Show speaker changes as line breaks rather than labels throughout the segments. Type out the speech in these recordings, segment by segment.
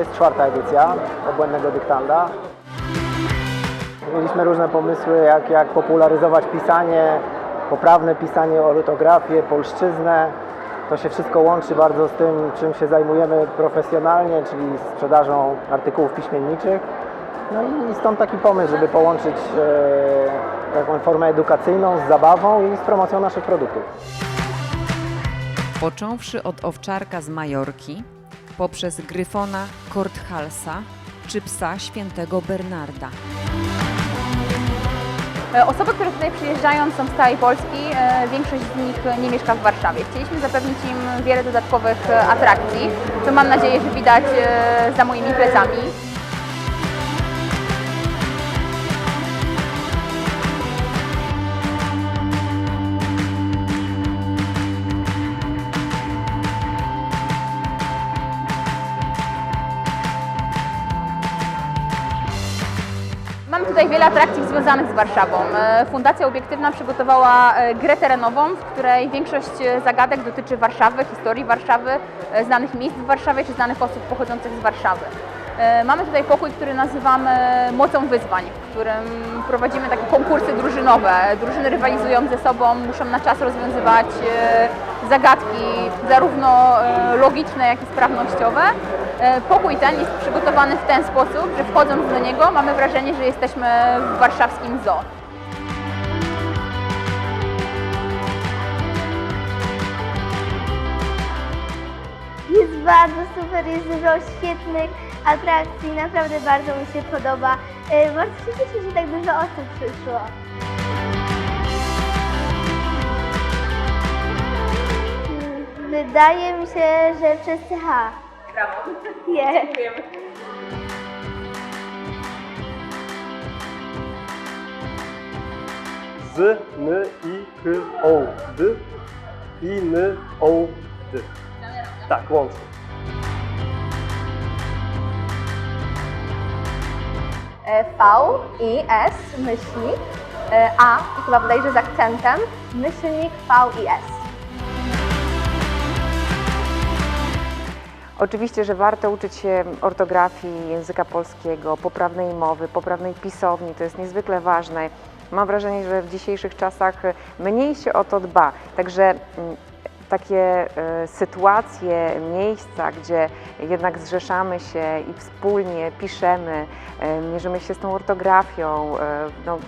To jest czwarta edycja obłędnego dyktanda. Mieliśmy różne pomysły, jak, jak popularyzować pisanie, poprawne pisanie, ortografię, polszczyznę. To się wszystko łączy bardzo z tym, czym się zajmujemy profesjonalnie, czyli sprzedażą artykułów piśmienniczych. No i stąd taki pomysł, żeby połączyć e, taką formę edukacyjną z zabawą i z promocją naszych produktów.
Począwszy od owczarka z Majorki, poprzez gryfona Korthalsa czy psa świętego Bernarda.
E, Osoby, które tutaj przyjeżdżają są z całej Polski, e, większość z nich nie mieszka w Warszawie. Chcieliśmy zapewnić im wiele dodatkowych e, atrakcji, co mam nadzieję, że widać za moimi plecami. Mamy tutaj wiele atrakcji związanych z Warszawą. E, Fundacja Obiektywna przygotowała e, grę terenową, w której większość e, zagadek dotyczy Warszawy, historii Warszawy, znanych miejsc w Warszawie czy znanych osób pochodzących z Warszawy. Mamy tutaj pokój, który nazywamy Mocą Wyzwań, w którym prowadzimy takie konkursy drużynowe. Drużyny rywalizują ze sobą, muszą na czas rozwiązywać zagadki, zarówno logiczne, jak i sprawnościowe. E, Pokój ten jest przygotowany w ten sposób, że wchodząc do niego mamy wrażenie, że jesteśmy w warszawskim zoo.
Jest bardzo super, jest dużo świetnych atrakcji, naprawdę bardzo mi się podoba. E, Bardzo się cieszę, że tak dużo osób przyszło. Mm, Wydaje mi się, że wszyscy H. Brawo. Nie.
Z, N, I, K, O, D. I, N, O, D. Tak, łącznie.
E, V, I, S, myślnik, e, A i chyba bodajże z akcentem, myślnik V i S.
Oczywiście, że warto uczyć się ortografii języka polskiego, poprawnej mowy, poprawnej pisowni, to jest niezwykle ważne. Mam wrażenie, że w dzisiejszych czasach mniej się o to dba. Także mm, takie e, sytuacje, miejsca, gdzie jednak zrzeszamy się i wspólnie piszemy, e, mierzymy się z tą ortografią, e, no,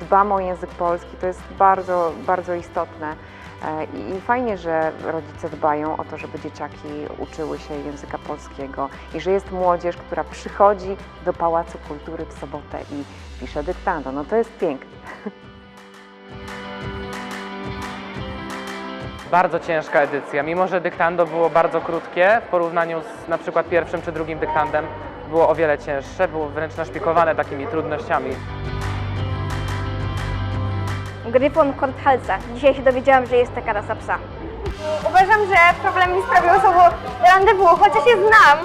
dbamy o język polski, to jest bardzo, bardzo istotne. E, I fajnie, że rodzice dbają o to, żeby dzieciaki uczyły się języka polskiego i że jest młodzież, która przychodzi do Pałacu Kultury w sobotę i pisze dyktando. No to jest piękne.
Bardzo ciężka edycja, mimo że dyktando było bardzo krótkie w porównaniu z na przykład pierwszym czy drugim dyktandem, było o wiele cięższe, było wręcz naszpikowane takimi trudnościami.
Gryfon Korthalsa. Dzisiaj się dowiedziałam, że jest taka rasa psa.
Uważam, że problem mi sprawiło słowo randewu, chociaż je znam.